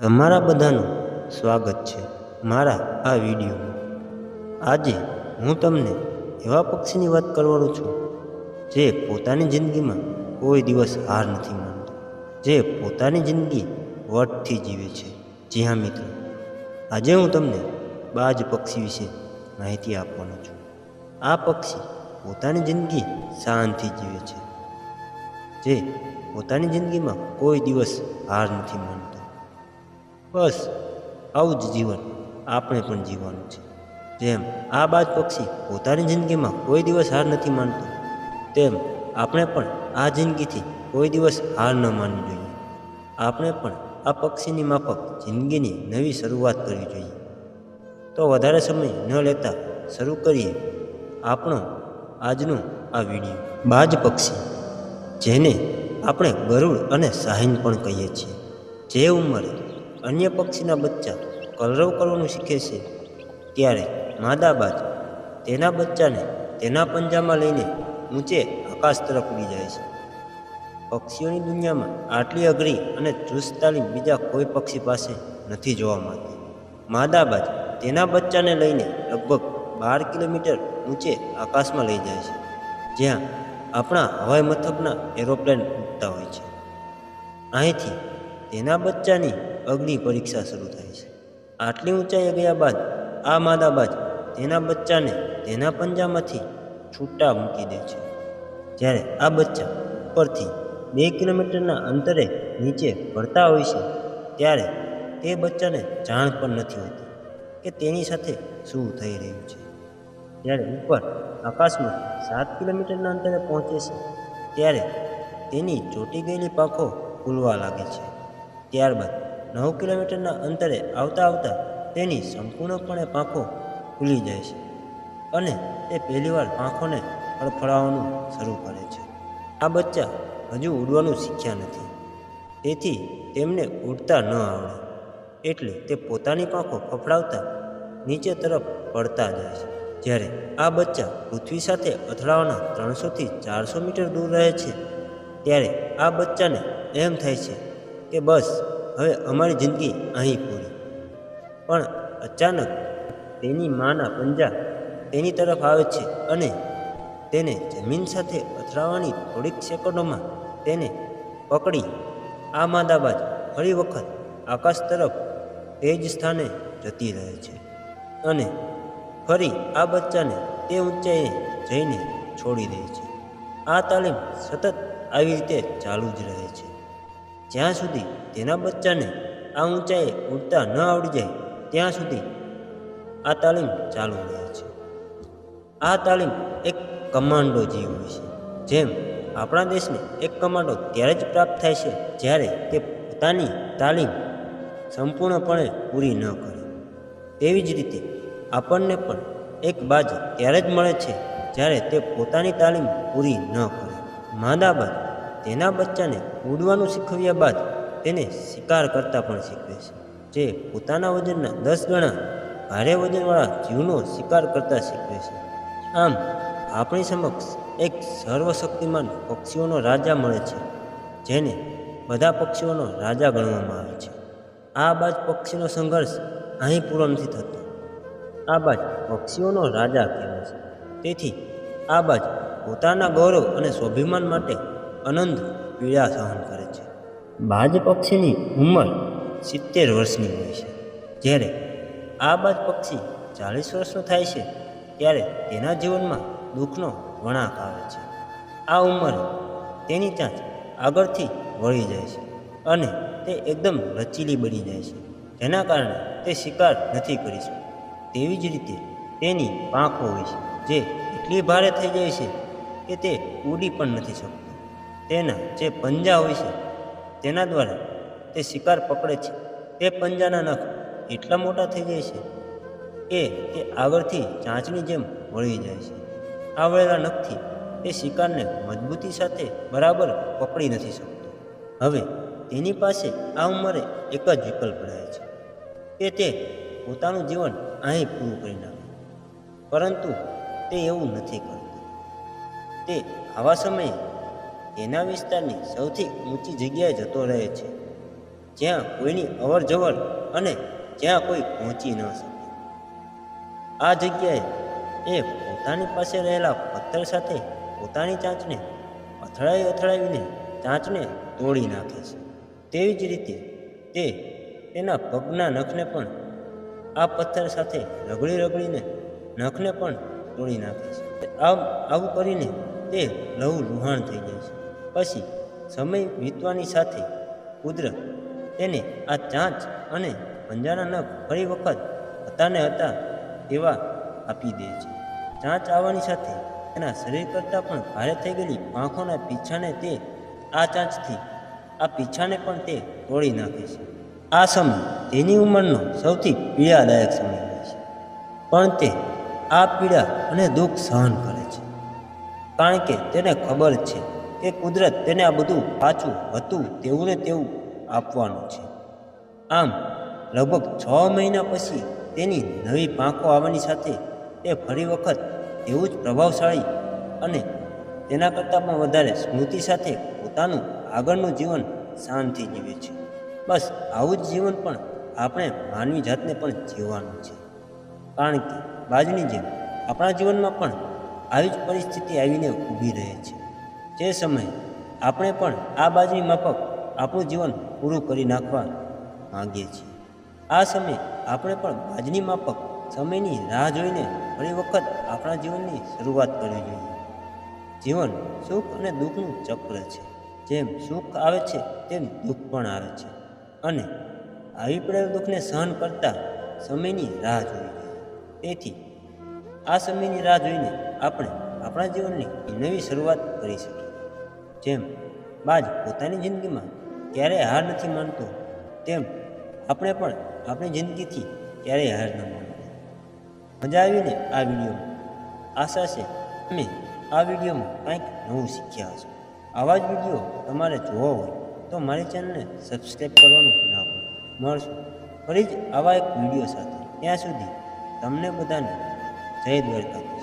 તમારા બધાનું સ્વાગત છે મારા આ વિડીયોમાં. આજે હું તમને એવા પક્ષીની વાત કરવાનો છું જે પોતાની જિંદગીમાં કોઈ દિવસ હાર નથી માનતો, જે પોતાની જિંદગી વટથી જીવે છે. જી હા, મિત્રો. આજે હું તમને બાજ પક્ષી વિશે માહિતી આપવાનો છું. આ પક્ષી પોતાની જિંદગી શાંતિ જીવે છે, જે પોતાની જિંદગીમાં કોઈ દિવસ હાર નથી માનતો. બસ, આવું જ જીવન. આપણે પણ જીવવાનું છે. જેમ આ બાજ પક્ષી પોતાની જિંદગીમાં કોઈ દિવસ હાર નથી માનતું, તેમ આપણે પણ આ જિંદગીથી કોઈ દિવસ હાર ન માનવી જોઈએ. આપણે પણ આ પક્ષીની માફક જિંદગીની નવી શરૂઆત કરવી જોઈએ. તો વધારે સમય ન લેતા શરૂ કરીએ આપણો આજનો આ વીડિયો. બાજ પક્ષી, જેને આપણે ગરુડ અને સાહિન પણ કહીએ છીએ. જે ઉંમરે અન્ય પક્ષીના બચ્ચા કલરવ કરવાનું શીખે છે. ત્યારે માદા બાજ તેના બચ્ચાને તેના પંજામાં લઈને ઊંચે આકાશ તરફ ઉડી જાય છે. પક્ષીઓની દુનિયામાં આટલી અઘરી અને ચુસ્ત તાલીમ બીજા કોઈ પક્ષી પાસે નથી જોવા મળતી. માદા બાજ તેના બચ્ચાને લઈને લગભગ બાર કિલોમીટર ઊંચે આકાશમાં લઈ જાય છે, જ્યાં આપણા હવાઈ મથકના એરોપ્લેન ઉડતા હોય છે. અહીંથી તેના બચ્ચાની અગ્નિ પરીક્ષા શરૂ થાય છે. આટલી ઊંચાઈએ ગયા બાદ આ માદા બાજ તેના બચ્ચાને તેના પંજામાંથી છૂટા મૂકી દે છે. જ્યારે આ બચ્ચા ઉપરથી બે કિલોમીટરના અંતરે નીચે ભરતા હોય છે, ત્યારે તે બચ્ચાને જાણ પણ નથી હોતી કે તેની સાથે શું થઈ રહ્યું છે. જ્યારે ઉપર આકાશમાં સાત કિલોમીટરના અંતરે પહોંચે છે, ત્યારે તેની ચોટી ગયેલી પાંખો ખુલવા લાગે છે. ત્યારબાદ નવ કિલોમીટરના અંતરે આવતા આવતા તેની સંપૂર્ણપણે પાંખો ખુલી જાય છે અને તે પહેલીવાર પાંખોને ફડફડાવવાનું શરૂ કરે છે. આ બચ્ચા હજુ ઉડવાનું શીખ્યા નથી. તેથી તેમને ઉડતા ન આવડે. એટલે તે પોતાની પાંખો ફફડાવતા નીચે તરફ પડતા જાય છે. જ્યારે આ બચ્ચા પૃથ્વી સાથે અથડાવાના ત્રણસોથી ચારસો મીટર દૂર રહે છે, ત્યારે આ બચ્ચાને એમ થાય છે કે બસ હવે અમારી જિંદગી અહીં પૂરી. પણ અચાનક તેની માના પંજા તેની તરફ આવે છે અને તેને જમીન સાથે અથડાવાની થોડીક સેકન્ડોમાં તેને પકડી આ માદાબાજ ફરી વખત આકાશ તરફ તે જ સ્થાને જતી રહે છે અને ફરી આ બચ્ચાને તે ઊંચાઈએ જઈને છોડી દે છે. આ તાલીમ સતત આવી રીતે ચાલુ જ રહે છે. જ્યાં સુધી તેના બચ્ચાને આ ઊંચાઈએ ઉડતા ન આવડી જાય, ત્યાં સુધી આ તાલીમ ચાલુ રહે છે. આ તાલીમ એક કમાન્ડો જેવી હોય છે, જેમ આપણા દેશને એક કમાન્ડો ત્યારે જ પ્રાપ્ત થાય છે, જ્યારે તે પોતાની તાલીમ સંપૂર્ણપણે પૂરી ન કરે. તેવી જ રીતે આપણને પણ એક બાજ ત્યારે જ મળે છે, જ્યારે તે પોતાની તાલીમ પૂરી ન કરે. માદા બાદ તેના બચ્ચાને ઉડવાનું શીખવ્યા બાદ તેને શિકાર કરતા પણ શીખવે છે, જે પોતાના વજનના દસ ગણા ભારે વજનવાળા જીવનો શિકાર કરતા શીખવે છે. આમ, આપણી સમક્ષ એક સર્વશક્તિમાન પક્ષીઓનો રાજા મળે છે, જેને બધા પક્ષીઓનો રાજા ગણવામાં આવે છે. આ બાજ પક્ષીનો સંઘર્ષ અહીં પૂરો નથી થતો. આ બાજ પક્ષીઓનો રાજા કહેવાય છે. તેથી આ બાજ પોતાના ગૌરવ અને સ્વાભિમાન માટે અનંત પીડા સહન કરે છે. બાજ પક્ષીની ઉંમર સિત્તેર વર્ષની હોય છે. જ્યારે આ બાજ પક્ષી ચાલીસ વર્ષનો થાય છે ત્યારે તેના જીવનમાં દુઃખનો વણાક આવે છે. આ ઉંમરે તેની ચાંચ આગળથી વળી જાય છે અને તે એકદમ લચીલી બની જાય છે. જેના કારણે તે શિકાર નથી કરી શકતો તેવી જ રીતે તેની પાંખો હોય છે જે એટલી ભારે થઈ જાય છે કે તે ઉડી પણ નથી શકતો. તેના જે પંજા હોય છે, તેના દ્વારા તે શિકાર પકડે છે. તે પંજાના નખ એટલા મોટા થઈ જાય છે કે તે આગળથી ચાંચની જેમ વળી જાય છે. આ વળેલા નખથી તે શિકારને મજબૂતી સાથે બરાબર પકડી નથી શકતો. હવે તેની પાસે આ ઉંમરે એક જ વિકલ્પ રહે છે કે તે પોતાનું જીવન અહીં પૂરું કરી નાખે. પરંતુ તે એવું નથી કરતું. તે આવા સમયે તેના વિસ્તારની સૌથી ઊંચી જગ્યાએ જતો રહે છે. જ્યાં કોઈની અવર જવર અને જ્યાં કોઈ પહોંચી ન શકે. આ જગ્યાએ એ પોતાની પાસે રહેલા પથ્થર સાથે પોતાની ચાંચને અથડાઈ અથડાવીને ચાંચને તોડી નાખે છે. તેવી જ રીતે તે તેના પગના નખને પણ આ પથ્થર સાથે રગડી રગડીને નખને પણ તોડી નાખે છે. આમ આવું કરીને તે લહુ લુહાણ થઈ જાય છે. પછી સમય વીતવાની સાથે કુદરત તેને આ ચાંચ અને પંજાના નખ ફરી વખત હતા ને હતા એવા આપી દે છે. ચાંચ આવવાની સાથે તેના શરીર કરતાં પણ ભારે થઈ ગયેલી પાંખોના પીછાને તે આ ચાંચથી, આ પીછાને પણ તે તોડી નાખે છે. આ સમય તેની ઉંમરનો સૌથી પીડાદાયક સમય હોય છે. પણ તે આ પીડા અને દુઃખ સહન કરે છે. કારણ કે તેને ખબર છે કે કુદરત તેને આ બધું પાછું, હતું તેવું ને તેવું આપવાનું છે. આમ, લગભગ છ મહિના પછી તેની નવી પાંખો આવવાની સાથે તે ફરી વખત એવું જ પ્રભાવશાળી અને તેના કરતાં પણ વધારે સ્મૃતિ સાથે પોતાનું આગળનું જીવન શાંતિ જીવે છે. બસ, આવું જ જીવન પણ આપણે માનવી જાતને પણ જીવવાનું છે. કારણ કે, બાજની જેમ આપણા જીવનમાં પણ આવી જ પરિસ્થિતિ આવીને ઊભી રહે છે. જે સમયે આપણે પણ આ બાજની માફક આપણું જીવન પૂરું કરી નાખવા માંગીએ છીએ. આ સમયે આપણે પણ બાજની માફક સમયની રાહ જોઈને ફરી વખત આપણા જીવનની શરૂઆત કરવી જોઈએ. જીવન સુખ અને દુઃખનું ચક્ર છે. જેમ સુખ આવે છે, તેમ દુઃખ પણ આવે છે. અને આવી પડેલ દુઃખને સહન કરતા સમયની રાહ જોવી જોઈએ. તેથી આ સમયની રાહ જોઈને આપણે આપણા જીવનની નવી શરૂઆત કરી શકીએ જેમ બાજ પોતાની જિંદગીમાં ક્યારેય હાર નથી માનતો, તેમ આપણે પણ આપણી જિંદગીથી ક્યારેય હાર ન માનવી મજા આવીને આ વિડીયોમાં આશા છે તમે આ વિડીયોમાં કંઈક નવું શીખ્યા હશો. આવા જ વીડિયો તમારે જોવો હોય તો મારી ચેનલને સબસ્ક્રાઈબ કરવાનું ના ભૂલો. મળશું ફરી જ આવા એક વીડિયો સાથે. ત્યાં સુધી તમને બધાને જય દ્વારકાધીશ.